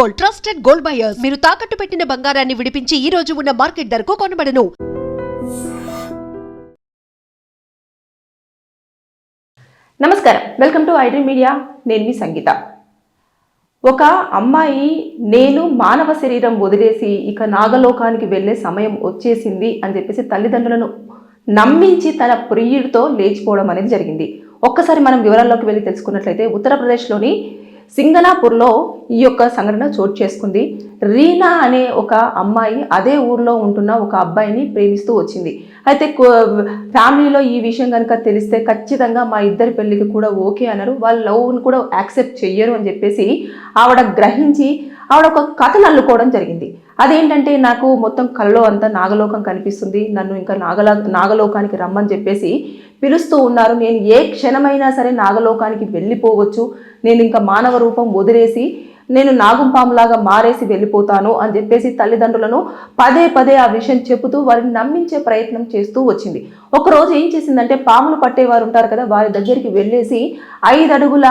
Gold trusted gold buyers. మీరు తాకట్టు పెట్టిన బంగారాన్ని విడిపించి ఈ రోజు ఉన్న మార్కెట్ ధరకు కొనబడను. నమస్కారం. Welcome to iDream media. నేను మీ సంగీత. ఒక అమ్మాయి నేను మానవ శరీరం వదిలేసి ఇక నాగలోకానికి వెళ్ళే సమయం వచ్చేసింది అని చెప్పేసి తల్లిదండ్రులను నమ్మించి తన ప్రియుడితో లేచిపోవడం అనేది జరిగింది. ఒక్కసారి మనం వివరాల్లోకి వెళ్ళి తెలుసుకున్నట్లయితే ఉత్తరప్రదేశ్లోని సింగనాపూర్లో ఈ యొక్క సంఘటన చోటు చేసుకుంది. రీనా అనే ఒక అమ్మాయి అదే ఊర్లో ఉంటున్న ఒక అబ్బాయిని ప్రేమిస్తూ వచ్చింది. అయితే ఫ్యామిలీలో ఈ విషయం కనుక తెలిస్తే ఖచ్చితంగా మా ఇద్దరి పెళ్ళికి కూడా ఓకే అన్నారు. వాళ్ళ లవ్ను కూడా యాక్సెప్ట్ చెయ్యరు అని చెప్పేసి ఆవిడ గ్రహించి ఆవిడ ఒక కథను అల్లుకోవడం జరిగింది. అదేంటంటే నాకు మొత్తం కలలో అంతా నాగలోకం కనిపిస్తుంది. నన్ను ఇంకా నాగలా నాగలోకానికి రమ్మని చెప్పేసి పిలుస్తూ ఉన్నారు. నేను ఏ క్షణమైనా సరే నాగలోకానికి వెళ్ళిపోవచ్చు. నేను ఇంకా మానవ రూపం వదిలేసి నేను నాగుంపాములాగా మారేసి వెళ్ళిపోతాను అని చెప్పేసి తల్లిదండ్రులను పదే పదే ఆ విషయం చెబుతూ వారిని నమ్మించే ప్రయత్నం చేస్తూ వచ్చింది. ఒకరోజు ఏం చేసిందంటే పాములు పట్టేవారు ఉంటారు కదా వారి దగ్గరికి వెళ్ళేసి ఐదు అడుగుల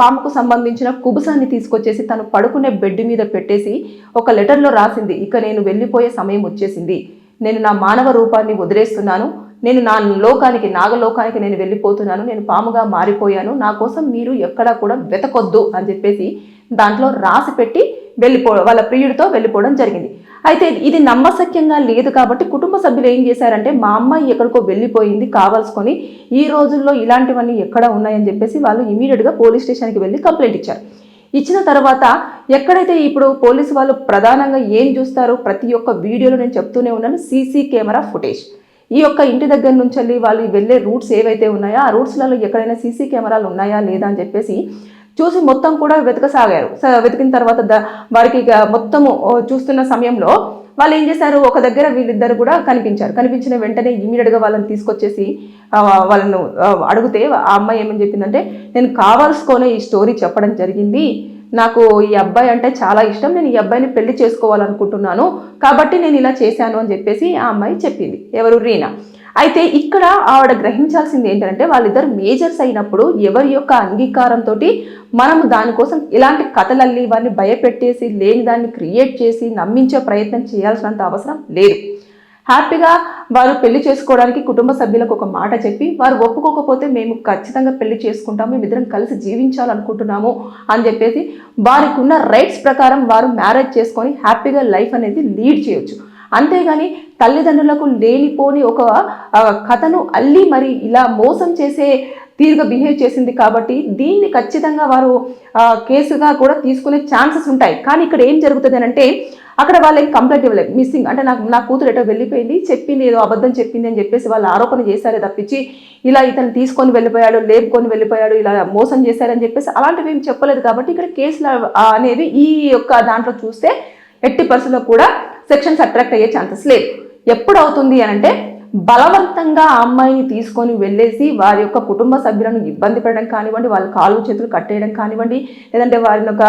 పాముకు సంబంధించిన కుబుసాన్ని తీసుకొచ్చేసి తను పడుకునే బెడ్ మీద పెట్టేసి ఒక లెటర్లో రాసింది ఇక నేను వెళ్ళిపోయే సమయం వచ్చేసింది. నేను నా మానవ రూపాన్ని వదిలేస్తున్నాను. నేను నా లోకానికి నాగలోకానికి నేను వెళ్ళిపోతున్నాను. నేను పాముగా మారిపోయాను. నా కోసం మీరు ఎక్కడా కూడా వెతకొద్దు అని చెప్పేసి దాంట్లో రాసి పెట్టి వెళ్ళిపో వాళ్ళ ప్రియుడితో వెళ్ళిపోవడం జరిగింది. అయితే ఇది నమ్మశక్యంగా లేదు కాబట్టి కుటుంబ సభ్యులు ఏం చేశారంటే మా అమ్మాయి ఎక్కడికో వెళ్ళిపోయింది కావాల్సుకొని ఈ రోజుల్లో ఇలాంటివన్నీ ఎక్కడ ఉన్నాయని చెప్పేసి వాళ్ళు ఇమీడియట్గా పోలీస్ స్టేషన్కి వెళ్ళి కంప్లైంట్ ఇచ్చారు. ఇచ్చిన తర్వాత ఎక్కడైతే ఇప్పుడు పోలీసు వాళ్ళు ప్రధానంగా ఏం చూస్తారో ప్రతి ఒక్క వీడియోలో నేను చెప్తూనే ఉన్నాను సీసీ కెమెరా ఫుటేజ్. ఈ యొక్క ఇంటి దగ్గర నుంచి వెళ్ళి వాళ్ళు వెళ్ళే రూట్స్ ఏవైతే ఉన్నాయో ఆ రూట్స్లలో ఎక్కడైనా సీసీ కెమెరాలు ఉన్నాయా లేదా అని చెప్పేసి చూసి మొత్తం కూడా వెతకసాగారు. వెతికిన తర్వాత ద- వారికి మొత్తము చూస్తున్న సమయంలో వాళ్ళు ఏం చేశారు? ఒక దగ్గర వీళ్ళిద్దరు కూడా కనిపించారు. కనిపించిన వెంటనే ఇమీడియట్గా వాళ్ళని తీసుకొచ్చేసి వాళ్ళను అడిగితే ఆ అమ్మాయి ఏమని చెప్పిందంటే నేను కావాల్సుకొని ఈ స్టోరీ చెప్పడం జరిగింది. నాకు ఈ అబ్బాయి అంటే చాలా ఇష్టం. నేను ఈ అబ్బాయిని పెళ్ళి చేసుకోవాలనుకుంటున్నాను. కాబట్టి నేను ఇలా చేశాను అని చెప్పేసి ఆ అమ్మాయి చెప్పింది. ఎవరు? రీనా. అయితే ఇక్కడ ఆవిడ గ్రహించాల్సింది ఏంటంటే వాళ్ళిద్దరు మేజర్స్ అయినప్పుడు ఎవరి యొక్క అంగీకారంతో మనము దానికోసం ఇలాంటి కథలల్లి వారిని భయపెట్టేసి లేని దాన్ని క్రియేట్ చేసి నమ్మించే ప్రయత్నం చేయాల్సినంత అవసరం లేదు. హ్యాపీగా వారు పెళ్ళి చేసుకోవడానికి కుటుంబ సభ్యులకు ఒక మాట చెప్పి వారు ఒప్పుకోకపోతే మేము ఖచ్చితంగా పెళ్ళి చేసుకుంటాము మేమిద్దరం కలిసి జీవించాలనుకుంటున్నాము అని చెప్పేసి వారికి ఉన్న రైట్స్ ప్రకారం వారు మ్యారేజ్ చేసుకొని హ్యాపీగా లైఫ్ అనేది లీడ్ చేయొచ్చు. అంతేగాని తల్లిదండ్రులకు లేనిపోని ఒక కథను అల్లి మరి ఇలా మోసం చేసే తీరుగా బిహేవ్ చేసింది కాబట్టి దీన్ని ఖచ్చితంగా వారు కేసుగా కూడా తీసుకునే ఛాన్సెస్ ఉంటాయి. కానీ ఇక్కడ ఏం జరుగుతుంది అంటే అక్కడ వాళ్ళకి కంప్లైంట్ ఇవ్వలేదు. మిస్సింగ్ అంటే నాకు నా కూతురు ఎటో వెళ్ళిపోయింది చెప్పింది ఏదో అబద్ధం చెప్పింది అని చెప్పేసి వాళ్ళు ఆరోపణ చేశారే తప్పించి ఇలా ఇతను తీసుకొని వెళ్ళిపోయాడు లేపుకొని వెళ్ళిపోయాడు ఇలా మోసం చేశారని చెప్పేసి అలాంటివి ఏం చెప్పలేదు కాబట్టి ఇక్కడ కేసులు అనేవి ఈ యొక్క దాంట్లో చూస్తే ఎట్టి పరిస్థితుల్లో కూడా సెక్షన్స్ అట్రాక్ట్ అయ్యే ఛాన్సెస్ లేవు. ఎప్పుడు అవుతుంది అని అంటే బలవంతంగా ఆ అమ్మాయిని తీసుకొని వెళ్ళేసి వారి యొక్క కుటుంబ సభ్యులను ఇబ్బంది పెట్టడం కానివ్వండి వాళ్ళ కాళ్ళు చేతులు కట్టేయడం కానివ్వండి లేదంటే వారిని ఒక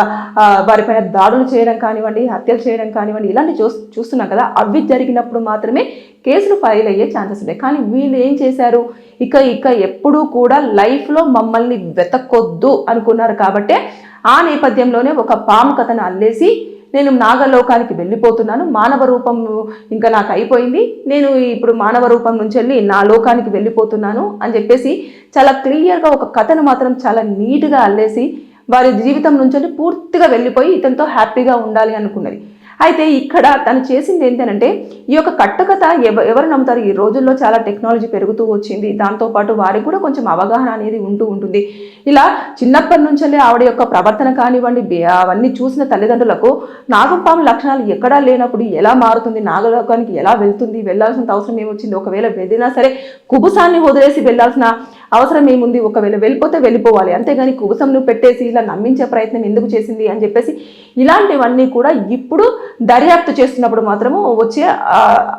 వారిపైన దాడులు చేయడం కానివ్వండి హత్యలు చేయడం కానివ్వండి ఇలాంటి చూ చూస్తున్నాం కదా. అవి జరిగినప్పుడు మాత్రమే కేసులు ఫైల్ అయ్యే ఛాన్సెస్ ఉన్నాయి. కానీ వీళ్ళు ఏం చేశారు? ఇక ఇక ఎప్పుడూ కూడా లైఫ్లో మమ్మల్ని వెతకొద్దు అనుకున్నారు కాబట్టే ఆ నేపథ్యంలోనే ఒక పాము కథను అల్లేసి నేను నాగలోకానికి వెళ్ళిపోతున్నాను. మానవ రూపం ఇంకా నాకు అయిపోయింది. నేను ఇప్పుడు మానవ రూపం నుంచి వెళ్ళి నా లోకానికి వెళ్ళిపోతున్నాను అని చెప్పేసి చాలా క్లియర్గా ఒక కథను మాత్రం చాలా నీట్గా అల్లేసి వారి జీవితం నుంచి వెళ్ళి పూర్తిగా వెళ్ళిపోయి ఇతనితో హ్యాపీగా ఉండాలి అనుకున్నది. అయితే ఇక్కడ తను చేసింది ఏంటంటే ఈ యొక్క కట్టుకథ ఎవ ఎవరు నమ్ముతారు? ఈ రోజుల్లో చాలా టెక్నాలజీ పెరుగుతూ వచ్చింది. దాంతోపాటు వారికి కూడా కొంచెం అవగాహన అనేది ఉంటూ ఉంటుంది. ఇలా చిన్నప్పటి నుంచే ఆవిడ యొక్క ప్రవర్తన కానివ్వండి అవన్నీ చూసిన తల్లిదండ్రులకు నాగపాము లక్షణాలు ఎక్కడా లేనప్పుడు ఎలా మారుతుంది? నాగలోకానికి ఎలా వెళ్తుంది? వెళ్ళాల్సిన అవసరం ఏమొచ్చింది? ఒకవేళ వెళ్ళినా సరే కుబుసాన్ని వదిలేసి వెళ్ళాల్సిన అవసరం ఏముంది? ఒకవేళ వెళ్ళిపోతే వెళ్ళిపోవాలి. అంతేగాని కుబుసంను పెట్టేసి ఇలా నమ్మించే ప్రయత్నం ఎందుకు చేసింది అని చెప్పేసి ఇలాంటివన్నీ కూడా ఇప్పుడు దర్యాప్తు చేస్తున్నప్పుడు మాత్రము వచ్చే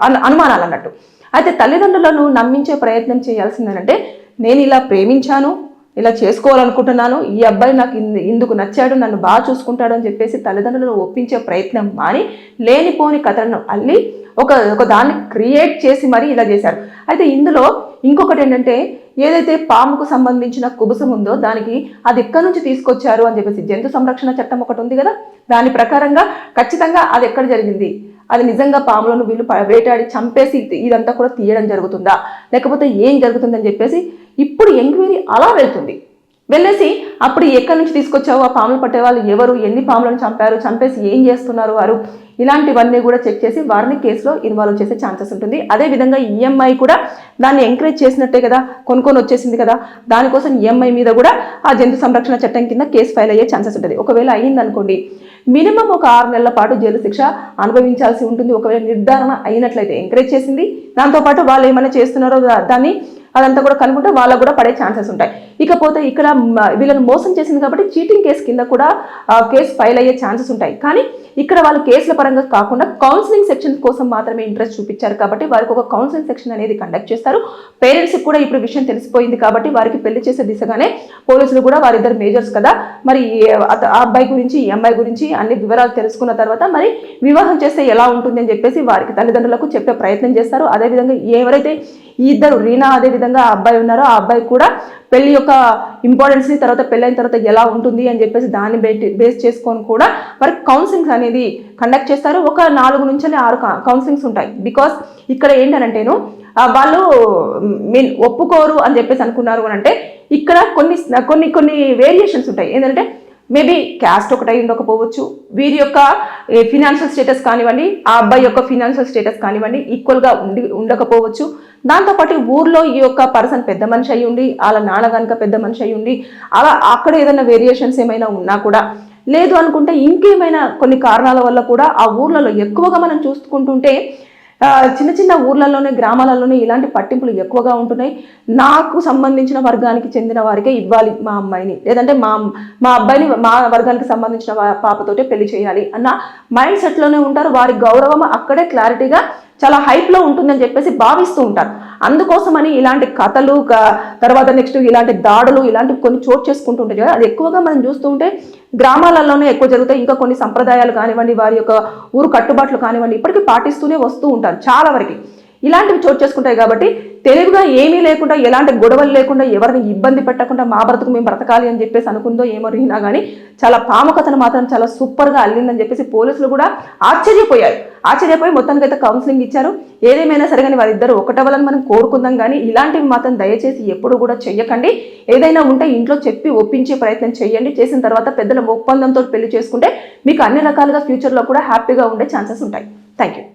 అను- అనుమానాలు అన్నట్టు అయితే తల్లిదండ్రులను నమ్మించే ప్రయత్నం చేయాల్సిందనంటే నేను ఇలా ప్రేమించాను ఇలా చేసుకోవాలనుకుంటున్నాను ఈ అబ్బాయి నాకు ఇందుకు నచ్చాడు నన్ను బాగా చూసుకుంటాడు అని చెప్పేసి తల్లిదండ్రులను ఒప్పించే ప్రయత్నం మాని లేనిపోని కథలను అల్లి ఒక ఒక దాన్ని క్రియేట్ చేసి మరీ ఇలా చేశారు. అయితే ఇందులో ఇంకొకటి ఏంటంటే ఏదైతే పాముకు సంబంధించిన కుబుసం ఉందో దానికి అది ఎక్కడి నుంచి తీసుకొచ్చారు అని చెప్పేసి జంతు సంరక్షణ చట్టం ఒకటి ఉంది కదా దాని ప్రకారంగా ఖచ్చితంగా అది ఎక్కడ జరిగింది? అది నిజంగా పాములను వీళ్ళు వేటాడి చంపేసి ఇదంతా కూడా తీయడం జరుగుతుందా? లేకపోతే ఏం జరుగుతుందని చెప్పేసి ఇప్పుడు ఎంక్వైరీ అలా వెళ్తుంది. వెళ్ళేసి అప్పుడు ఎక్కడి నుంచి తీసుకొచ్చావు? ఆ పాములు పట్టే వాళ్ళు ఎవరు? ఎన్ని పాములను చంపారు? చంపేసి ఏం చేస్తున్నారు వారు? ఇలాంటివన్నీ కూడా చెక్ చేసి వారిని కేసులో ఇన్వాల్వ్ చేసే ఛాన్సెస్ ఉంటుంది. అదేవిధంగా ఈఎంఐ కూడా దాన్ని ఎంకరేజ్ చేసినట్టే కదా? కొనుక్కొని వచ్చేసింది కదా? దానికోసం ఈఎంఐ మీద కూడా ఆ జంతు సంరక్షణ చట్టం కింద కేసు ఫైల్ అయ్యే ఛాన్సెస్ ఉంటుంది. ఒకవేళ అయ్యిందనుకోండి మినిమం ఒక ఆరు నెలల పాటు జైలు శిక్ష అనుభవించాల్సి ఉంటుంది. ఒకవేళ నిర్ధారణ అయినట్లయితే ఎంకరేజ్ చేసింది. దాంతోపాటు వాళ్ళు ఏమైనా చేస్తున్నారో దాన్ని అదంతా కూడా కనుక్కుంటే వాళ్ళకు కూడా పడే ఛాన్సెస్ ఉంటాయి. ఇకపోతే ఇక్కడ వీళ్ళని మోసం చేసింది కాబట్టి చీటింగ్ కేసు కింద కూడా కేసు ఫైల్ అయ్యే ఛాన్సెస్ ఉంటాయి. కానీ ఇక్కడ వాళ్ళు కేసుల పరంగా కాకుండా కౌన్సిలింగ్ సెక్షన్ కోసం మాత్రమే ఇంట్రెస్ట్ చూపించారు కాబట్టి వారికి ఒక కౌన్సిలింగ్ సెక్షన్ అనేది కండక్ట్ చేస్తారు. పేరెంట్స్కి కూడా ఇప్పుడు విషయం తెలిసిపోయింది కాబట్టి వారికి పెళ్ళి చేసే దిశగానే పోలీసులు కూడా వారిద్దరు మేజర్స్ కదా. మరి అత- ఆ అబ్బాయి గురించి ఈ అమ్మాయి గురించి అన్ని వివరాలు తెలుసుకున్న తర్వాత మరి వివాహం చేస్తే ఎలా ఉంటుంది అని చెప్పేసి వారికి తల్లిదండ్రులకు చెప్పే ప్రయత్నం చేస్తారు. అదేవిధంగా ఎవరైతే ఈ ఇద్దరు రీనా అదే విధంగా ఆ అబ్బాయి ఉన్నారో ఆ అబ్బాయి కూడా పెళ్ళి యొక్క ఇంపార్టెన్స్ని తర్వాత పెళ్ళైన తర్వాత ఎలా ఉంటుంది అని చెప్పేసి దాన్ని బేస్ చేసుకొని కూడా వారికి కౌన్సిలింగ్స్ అనేది కండక్ట్ చేస్తారు. ఒక నాలుగు నుంచి ఆరు కౌన్సిలింగ్స్ ఉంటాయి. బికాస్ ఇక్కడ ఏంటనంటేను వాళ్ళు మీన్ ఒప్పుకోరు అని చెప్పేసి అనుకున్నారు అని అంటే ఇక్కడ కొన్ని కొన్ని కొన్ని వేరియేషన్స్ ఉంటాయి. ఏంటంటే మేబీ క్యాస్ట్ ఒకటై ఉండకపోవచ్చు. వీరి యొక్క ఫినాన్షియల్ స్టేటస్ కానివ్వండి ఆ అబ్బాయి యొక్క ఫినాన్షియల్ స్టేటస్ కానివ్వండి ఈక్వల్గా ఉండి ఉండకపోవచ్చు. దాంతోపాటు ఊర్లో ఈ యొక్క పర్సన్ పెద్ద మనిషి అయ్యుండి ఉండి వాళ్ళ నాన్న కనుక పెద్ద మనిషి అయ్యుండి ఉండి అలా అక్కడ ఏదైనా వేరియేషన్స్ ఏమైనా ఉన్నా కూడా లేదు అనుకుంటే ఇంకేమైనా కొన్ని కారణాల వల్ల కూడా ఆ ఊర్లలో ఎక్కువగా మనం చూసుకుంటుంటే చిన్న చిన్న ఊర్లలోనే గ్రామాలలోనే ఇలాంటి పట్టింపులు ఎక్కువగా ఉంటున్నాయి. నాకు సంబంధించిన వర్గానికి చెందిన వారికే ఇవ్వాలి మా అమ్మాయిని. లేదంటే మా మా అబ్బాయిని మా వర్గానికి సంబంధించిన పాపతోటే పెళ్ళి చేయాలి అన్న మైండ్ సెట్లోనే ఉంటారు. వారి గౌరవం అక్కడే క్లారిటీగా చాలా హైప్లో ఉంటుందని చెప్పేసి భావిస్తూ ఉంటారు. అందుకోసమని ఇలాంటి కథలు తర్వాత నెక్స్ట్ ఇలాంటి దాడులు ఇలాంటివి కొన్ని చోటు చేసుకుంటుంటాయి కదా. అది ఎక్కువగా మనం చూస్తూ ఉంటే గ్రామాలలోనే ఎక్కువ జరుగుతాయి. ఇంకా కొన్ని సంప్రదాయాలు కానివ్వండి వారి యొక్క ఊరు కట్టుబాట్లు కానివ్వండి ఇప్పటికీ పాటిస్తూనే వస్తూ ఉంటారు చాలా వరకు. ఇలాంటివి చోటు చేసుకుంటాయి కాబట్టి తెలివిగా ఏమీ లేకుండా ఎలాంటి గొడవలు లేకుండా ఎవరిని ఇబ్బంది పెట్టకుండా మా బ్రతుకు మేము బ్రతకాలి అని చెప్పేసి అనుకుందో ఏమో రీనా కానీ చాలా పాముకథను మాత్రం చాలా సూపర్గా అల్లిందని చెప్పేసి పోలీసులు కూడా ఆశ్చర్యపోయారు. ఆశ్చర్యపోయి మొత్తానికి అయితే కౌన్సిలింగ్ ఇచ్చారు. ఏదేమైనా సరే కానీ వారిద్దరు ఒకటవ్వాలని మనం కోరుకుందాం కానీ ఇలాంటివి మాత్రం దయచేసి ఎప్పుడు కూడా చెయ్యకండి. ఏదైనా ఉంటే ఇంట్లో చెప్పి ఒప్పించే ప్రయత్నం చేయండి చేసిన తర్వాత పెద్దల ఒప్పందంతో పెళ్ళి చేసుకుంటే మీకు అన్ని రకాలుగా ఫ్యూచర్లో కూడా హ్యాపీగా ఉండే ఛాన్సెస్ ఉంటాయి. Thank you